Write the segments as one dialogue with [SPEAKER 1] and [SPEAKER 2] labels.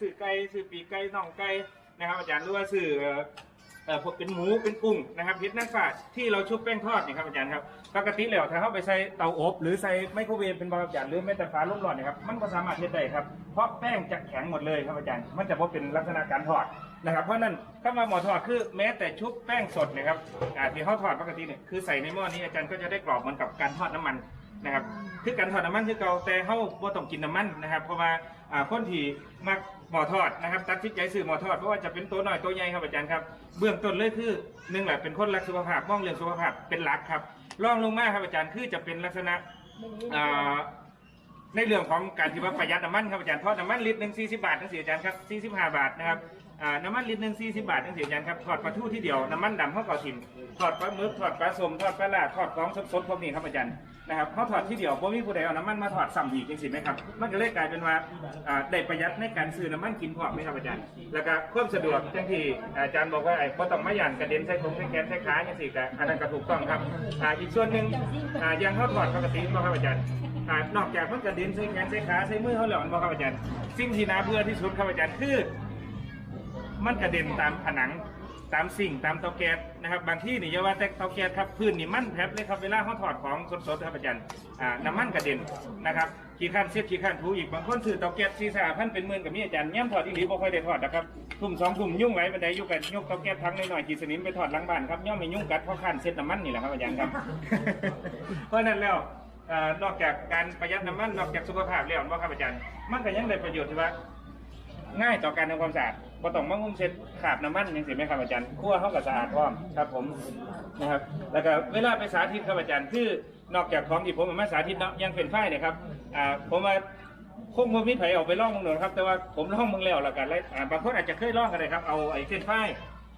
[SPEAKER 1] ซื้อไก่ซื้อปีกไก่น่องไก่นะครับ อาจารย์หรือว่าซื้อเอ่อพวกเป็นหมูเป็นกุ้งนะครับเห็ดนางฟ้าที่เราชุบแป้งทอดนี่ครับอาจารย์ครับปกติแล้วถ้าเข้าไปใส่เตาอบ หรือใส่ไมโครเวฟเป็นบางอาจารย์หรือแม้แต่ฟ้าลมร้อนเนะครับมันก็สามารถเฮ็ดได้ครับเพราะแป้งจะแข็งหมดเลยครับอาจารย์ มันจะพบเป็นลักษณะการทอดนะครับ เพราะนั้นถ้ามาหมอทอดคือแม้แต่ชุบแป้งสดนะครับอ่าที่เขาทอดปกติเนี่ยคือใส่ในหม้อนี้อาจารย์ก็จะได้กรอบเหมือนกับการทอดน้ำมัน นะครับคือการทอดน้ำมันคือเก่าแต่เขาบ่ต้องกินน้ำมันนะครับเพราะว่าอ่าคนที่มักหมอทอดนะครับตัดสินใจซื้อหมอทอดเพราะว่าจะเป็นตัวน้อยตัวใหญ่ครับอาจารย์ครับเบื้องต้นเลยคือหนึ่งแหละเป็นคนรักสุขภาพมองเรื่องสุขภาพเป็นหลักครับรองลงมาครับอาจารย์คือจะเป็นลักษณะอ่าในเรื่องของการที่ว่าประหยัดน้ำมันครับอาจารย์ทอดน้ำมันลิตรหนึ่ง40บาททั้งสี่อาจารย์ครับ45บาทนะครับอ่าน้ำมันลิตรหนึ่ง40บาททั้งสี่อาจารย์ครับทอดปลาทูที่เดียวน้ำมันดำเข้าเก่าถิ่มทอดปลาหมึกทอดปลาสมทอดปลาลาทอดของสดๆพวกนี้ครับอาจารย์ นะครับเขาถอดที่เดียวเพราะมีผู้ใดเอาน้ำมันมาถอดซ้ำอีกจริงๆไหมครับ มันก็เลยกลายเป็นว่าอ่าได้ประหยัดในการซื้อน้ำมันกินพร้อมไหมครับอาจารย์ แล้วก็เพิ่มสะดวกจังที่อาจารย์บอกว่าไอ้ก็ต้องมาหยันกระเด็นใส่ถุงใส่แขนใส่ขาอย่างสี่ก็อันนั้นก็ถูกต้องครับอ่าอีกส่วนหนึ่งอ่ายังเขาถอดปกติบ่ครับอาจารย์อ่านอกจากมันกระเด็นใส่แขนใส่ขาใส่มือเขาแล้วบ่ครับอาจารย์ สิ่งที่น่าเบื่อที่สุดครับอาจารย์คือ มันกระเด็นตามผนัง ตามสิ่งตามเตาแก๊สนะครับบางที่นี่อย่าว่าแต่เตาแก๊สครับพื้นนี่มันแผลบเลยครับเวลาเขาถอดของสดๆครับอาจารย์อ่าน้ำมันกระเด็นนะครับขี้ข้านเช็ดขี้ข้านถูอีกบางคนซื้อเตาแก๊สซีซ่าพันเป็นหมื่นกับมีอาจารย์ย่ำถอดอีหลีบ่ค่อยได้ถอดนะครับทุ่มสองทุ่มยุ่งไหลบันไดยุ่งกันยกเตาแก๊สทั้งหน่อยๆขีดสนิมไปถอดหลังบ้านครับย่อมไม่ยุ่งกัดเพราะข้านเช็ดน้ำมันนี่แหละครับอาจารย์ครับเพราะฉะนั้นแล้วเอ่อนอกจากการประหยัดน้ำมันนอกจากสุขภาพแล้วว่าครับอาจารย์มันก็ยังได้ประโยชน์ที่ว่า ง่ายต่อการทำความสะอาด บ่ต้องมางุ้มเช็ดขาบน้ำมันยังสิไหมครับอาจารย์คั่วเข้ากับสะอาดพร้อมครับผมนะครับ แล้วก็เวลาไปสาธิตครับอาจารย์คือนอกจากของที่ผมเอามาสาธิตเนาะยังเป็นฝ้ายเนี่ยครับอ่าผมว่าคงบ่มีไผเอาไปล่องมึงหนอยครับ แต่ว่าผมล่องมึงแล้วล้วกันแล้วบางคนอาจจะเคยล่องกันเลยครับเอาไอ้เส้นฝ้าย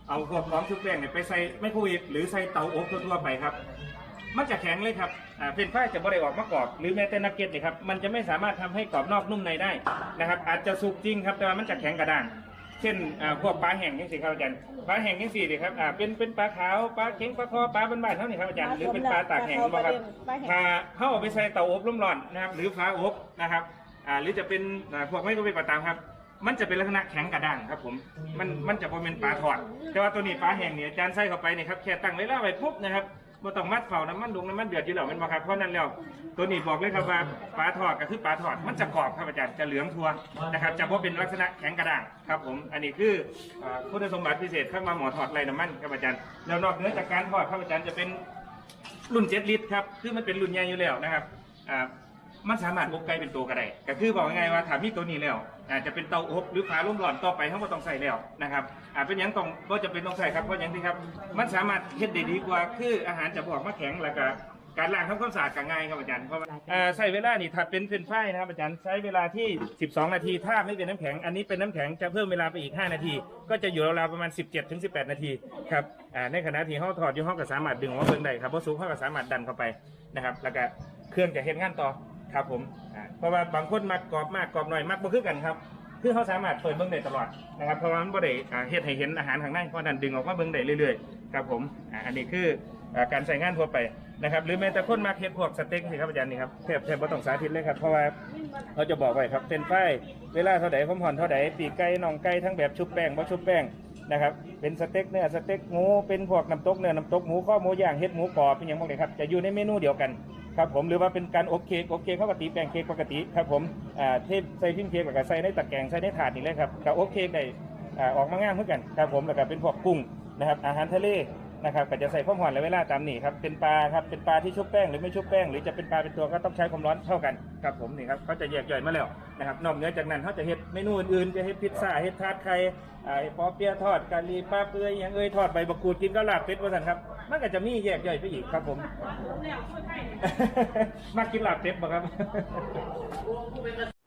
[SPEAKER 1] เอาพวกของชุบแป้งเนี่ยไปใส่ไมโครเวฟหรือใส่เตาอบทั่วๆไปครับมันจะแข็งเลยครับอ่าเฟรนช์ฟราจะบ่ได้ออกมากรอบ หรือแม้แต่นักเก็ตเนี่ยครับ มันจะไม่สามารถทำให้กรอบนอกนุ่มในได้นะครับ อาจจะสุกจริงครับ แต่ว่ามันจะแข็งกระด้าง เช่นอ่าพวกปลาแห้งยังสิครับอาจารย์ปลาแห้งยังสี่ดิครับอ่าเป็นเป็นปลาขาวปลาเค็งปลาคอปลาบ้านๆเท่านี้ครับอาจารย์หรือเป็นปลาตากแห้งบ่ครับถ้าเข้าเอาไปใส่เตาอบร้อนๆนะครับ หรือฟ้าอบนะครับอ่าหรือจะเป็นอ่าพวกไม่ก็เป็นปลาตามครับ มันจะเป็นลักษณะแข็งกระด้างครับผมมันมันจะพอเป็นปลาทอด แต่ว่าตัวนี้ปลาแห้งเนี่ยอาจารย์ใส่เข้าไปเนี่ยครับแค่ตั้งเวลาไว้ปุ๊บนะครับ บ่ต้องมัดเฝ้าน้ำมันลงน้ำมันเดือดอยู่แล้วแมันบ่ครับเพราะนั้นแล้วตัวนี้บอกเลยครับว่าปลาทอดก็คือปลาทอดมันจะกรอบครับอาจารย์จะเหลืองทัวนะครับจะพบเป็นลักษณะแข็งกระด้างครับผมอันนี้คืออ่าคุณสมบัติพิเศษข้างมาหมอทอดไรน้ำมันครับอาจารย์แล้วนอกเหนือจากการทอดครับอาจารย์จะเป็น รุ่นเจ็ดลิตรครับ คือมันเป็นรุ่นใหญ่อยู่แล้วนะครับ อ่า มันสามารถอบไก่เป็นตัวก็ได้ก็คือบอกง่ายๆว่าถามีตัวนี้แล้วอาจจะเป็นเตาอบหรือฝาลุ่มร้อนต่อไปเขาก็ต้องใส่แล้วนะครับอ่าเป็นหยังต้องก็จะเป็นต้องใส่ครับเพราะหยังที่ครับ มันสามารถเฮ็ดได้ดีกว่า คืออาหารจะบอกมาแข็งแล้วก็การล้างทำความสะอาดก็ง่ายครับอาจารย์เพราะว่าอ่าใส่เวลานี่ถัดเป็นเฟรนช์ฟรายนะครับอาจารย์ใช้เวลาที่ 12 นาที ถ้าไม่เป็นน้ำแข็ง อันนี้เป็นน้ำแข็งจะเพิ่มเวลาไปอีก 5 นาที ก็จะอยู่ราวๆประมาณ 17ถึง18 นาทีครับอ่าในขณะที่เขาถอดอยู่ห้องก็สามารถดึงออกมาเบิ่งได้ครับเพราะสูงเขาก็สามารถดันเข้าไปนะครับแล้วก็เครื่องจะเฮ็ดงานต่อ ครับผมอ่าเพราะว่าบางคนมักกรอบมากกรอบหน่อยมักบ่คือกันครับ คือเขาสามารถเปิดเบิ้งได้ตลอดนะครับ เพราะว่ามันบ่ได้อ่าเฮ็ดให้เห็นอาหารข้างในเพราะนั้นดึงออกมาเบิ้งได้เรื่อยๆครับผมอ่าอันนี้คืออ่าการใช้งานทั่วไปนะครับหรือแม้แต่คนมักเฮ็ดพวกสเต็กสิครับอาจารย์นี่ครับแทบแทบบ่ต้องสาธิตเลยครับเพราะว่าเขาจะบอกไว้ครับเป็นไฟเวลาเท่าใดความร้อนเท่าใดปีกไก่น่องไก่ทั้งแบบชุบแป้งบ่ชุบแป้งนะครับเป็นสเต็กเนื้อสเต็กหมูเป็นพวกน้ำตกเนื้อน้ำตกหมูข้อหมูย่างเฮ็ดหมูกรอบเป็นอย่างพวกนี้ครับจะอยู่ในเมนูเดียวกัน ครับผมหรือว่าเป็นการอบเค้กอบเค้กเขากตีแป้งเค้กปกติครับผมอ่าเทใส่พิมพ์เค้กแล้วก็ใส่ในตะแกรงใส่ในถาดนี่เลยครับกับอบเค้กได้อ่าออกมางามเหมือนกันครับผมแล้วก็เป็นพวกกุ้งนะครับอาหารทะเล นะครับก็จะใส่ความร้อนและเวลาตามนี่ครับเป็นปลาครับเป็นปลาที่ชุบแป้งหรือไม่ชุบแป้งหรือจะเป็นปลาเป็นตัวก็ต้องใช้ความร้อนเท่ากันครับผมนี่ครับเขาจะแยกย่อยมาแล้วนะครับนอกเหนือจากนั้นเขาจะเฮ็ดเมนูอื่นๆจะเฮ็ดพิซซ่าเฮ็ดทาร์ตไข่อ่าปอเปี๊ยะทอดกะหรี่ปลาเปื่อยยังเอ้ยทอดใบบักกูดกินก็ลาบเป็ดว่าสันครับมันก็จะมีแยกย่อยไปอีกครับผม มากินลาบเป็ดบ่ครับ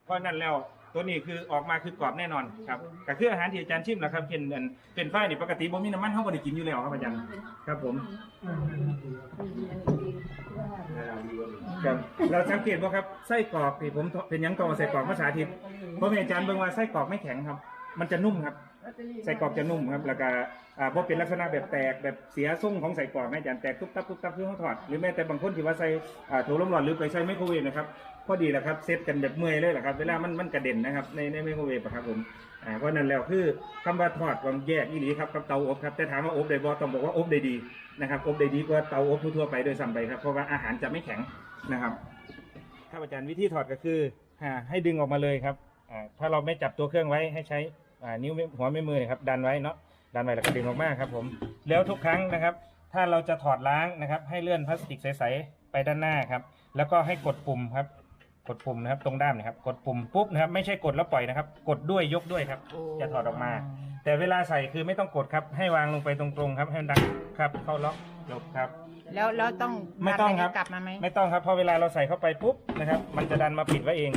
[SPEAKER 1] เพราะนั่นแล้ว ตัวนี้คือออกมาคือกรอบแน่นอนครับก็คืออาหารที่อาจารย์ชิมนะครับเป็นอันเป็นฝ้ายนี่ปกติบ่มีน้ำมันเฮาบ่ได้กินอยู่แล้วครับอาจารย์ครับผมครับเราสังเกตบ่ครับไส้กรอกที่ผมเป็นหยังกองใส่กรอกภาษาทิศเพราะอาจารย์เบิ่งว่าไส้กรอกไม่แข็งครับ มันจะนุ่มครับ ไส้กรอกจะนุ่มครับแล้วก็อ่าบ่เป็นลักษณะแบบแตกแบบเสียทรงของไส้กรอกนะอาจารย์แตกตุ๊บตับตุ๊บตับคือเขาทอดหรือแม้แต่บางคนที่ว่าใส่อ่าโถลมร้อนหรือไปใส่ไมโครเวฟนะครับพอดีแหละครับเซตกันแบบเมื่อยเลยแหละครับเวลามันมันกระเด็นนะครับในในไมโครเวฟอะครับผมอ่าเพราะนั้นแล้วคือคำว่าทอดความแยกอีหลีครับกับเตาอบครับแต่ถามว่าอบได้บ่ต้องบอกว่าอบได้ดีนะครับอบได้ดีกว่าเตาอบทั่วๆไปโดยซ้ำไปครับเพราะว่าอาหารจะไม่แข็งนะครับครับอาจารย์วิธีถอดก็คืออ่าให้ดึงออกมาเลยครับอ่าถ้าเราไม่จับตัวเครื่องไว้ให้ใช้ อ่านิ้วหัวแม่มือเนยครับดันไว้เนาะดันไว้แล้วก็ดึงออกมาครับผมแล้วทุกครั้งนะครับ ถ้าเราจะถอดล้างนะครับ ให้เลื่อนพลาสติกใสๆไปด้านหน้าครับ แล้วก็ให้กดปุ่มครับ กดปุ่มนะครับ ตรงด้ามนะครับ กดปุ่มปุ๊บนะครับ ไม่ใช่กดแล้วปล่อยนะครับ กดด้วยยกด้วยครับ จะถอดออกมา แต่เวลาใส่คือไม่ต้องกดครับ ให้วางลงไปตรงๆครับให้มันดังครับ เข้าล็อกจบครับ
[SPEAKER 2] แล้วแล้วต้อง
[SPEAKER 1] ไม่ต้องครับ
[SPEAKER 2] กลับมาไหม
[SPEAKER 1] ไม่ต้องครับพอเวลาเราใส่เข้าไปปุ๊บนะครับ มันจะดันมาปิดไว้เอง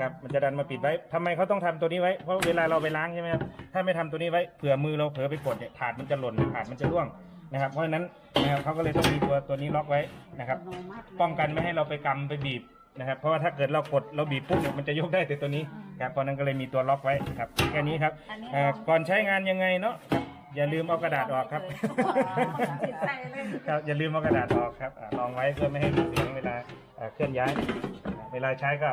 [SPEAKER 1] ครับมันจะดันมาปิดไว้ทำไมเขาต้องทำตัวนี้ไว้เพราะเวลาเราไปล้างใช่ไหมครับถ้าไม่ทำตัวนี้ไว้เผื่อมือเราเผลอไปกดเนี่ยถาดมันจะหล่นถาดมันจะร่วงนะครับเพราะฉะนั้นนะครับเขาก็เลยต้องมีตัวตัวนี้ล็อกไว้นะครับ ป้องกันไม่ให้เราไปกำไปบีบนะครับ เพราะว่าถ้าเกิดเรากดเราบีบปุ๊บเนี่ยมันจะยกได้แต่ตัวนี้ครับเพราะฉะนั้นก็เลยมีตัวล็อกไว้ครับแค่นี้ครับเอ่อก่อนใช้งานยังไงเนาะครับอย่าลืมเอากระดาษออกครับครับอย่าลืมเอากระดาษออกครับอ่าลองไว้เพื่อไม่ให้มีเสียงเวลาอ่าเคลื่อนย้าย เวลาใช้ก็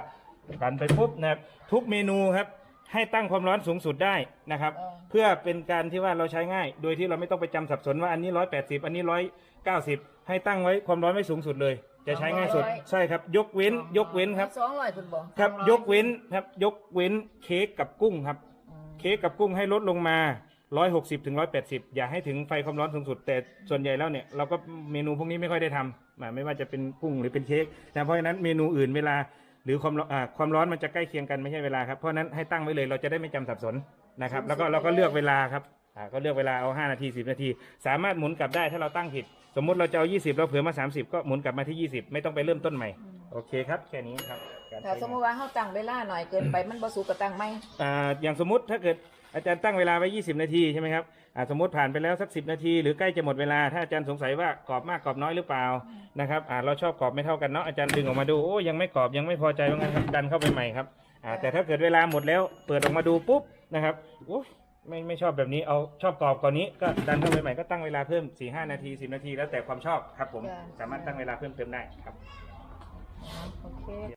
[SPEAKER 1] ดันไปปุ๊บนะครับทุกเมนูครับ ให้ตั้งความร้อนสูงสุดได้นะครับเพื่อเป็นการที่ว่าเราใช้ง่าย โดยที่เราไม่ต้องไปจำสับสนว่าอันนี้ร้อยแปดสิบอันนี้ร้อยเก้าสิบให้ตั้งไว้ความร้อนไว้สูงสุดเลย จะใช้ง่ายสุด
[SPEAKER 3] 200
[SPEAKER 1] ใช่ครับ ยกเว้น ยกเว้นครับ
[SPEAKER 3] สองร้อยคุณบอก
[SPEAKER 1] ครับยกเว้นครับ ยกเว้นเค้กกับกุ้งครับ เค้กกับกุ้งให้ลดลงมา 160ถึง180 อย่าให้ถึงไฟความร้อนสูงสุด แต่ส่วนใหญ่แล้วเนี่ยเราก็เมนูพวกนี้ไม่ค่อยได้ทำอ่าไม่ว่าจะเป็นกุ้งหรือเป็นเค้กนะเพราะฉะนั้นเมนูอื่นเวลา หรือความร้อนอ่าความร้อนมันจะใกล้เคียงกันไม่ใช่เวลาครับเพราะฉะนั้นให้ตั้งไว้เลยเราจะได้ไม่จำสับสนนะครับ แล้วก็เราก็เลือกเวลาครับอ่าก็เลือกเวลาเอา5นาที10 นาที สามารถหมุนกลับได้ถ้าเราตั้งผิด สมมุติเราจะเอา20 เราเผื่อมา 30 ก็หมุนกลับมาที่ 20 ไม่ต้องไปเริ่มต้นใหม่ โอเคครับแค่นี้ครับการ
[SPEAKER 3] ถ้า
[SPEAKER 1] ใช้
[SPEAKER 3] สมม
[SPEAKER 1] งาน
[SPEAKER 3] ติว่าเขาตั้งเวลาหน่อยเกินไปมันบ่สูกระตั้งไหม
[SPEAKER 1] อ่าอย่างสมมติถ้าเกิดอาจารย์ตั้งเวลาไว้ 20 นาทีใช่ไหมครับอ่าสมมติผ่านไปแล้วสัก 10 นาที หรือใกล้จะหมดเวลาถ้าอาจารย์สงสัยว่ากรอบมากกรอบน้อยหรือเปล่านะครับอ่าเราชอบกรอบไม่เท่ากันเนาะอาจารย์ดึงออกมาดูโอ้ยังไม่กรอบยังไม่พอใจว่างั้นครับดันเข้าไปใหม่ครับอ่าแต่ถ้าเกิดเวลาหมดแล้วเปิดออกมาดูปุ๊บนะครับโอ้ยไม่ไม่ชอบแบบนี้เอาชอบกรอบกว่านี้ก็ดันเข้าไปใหม่ก็ตั้งเวลาเพิ่ม4-5นาที 10 นาที แล้วแต่ความชอบครับผมสามารถตั้งเวลาเพิ่มเติมได้ครับ
[SPEAKER 3] โอเค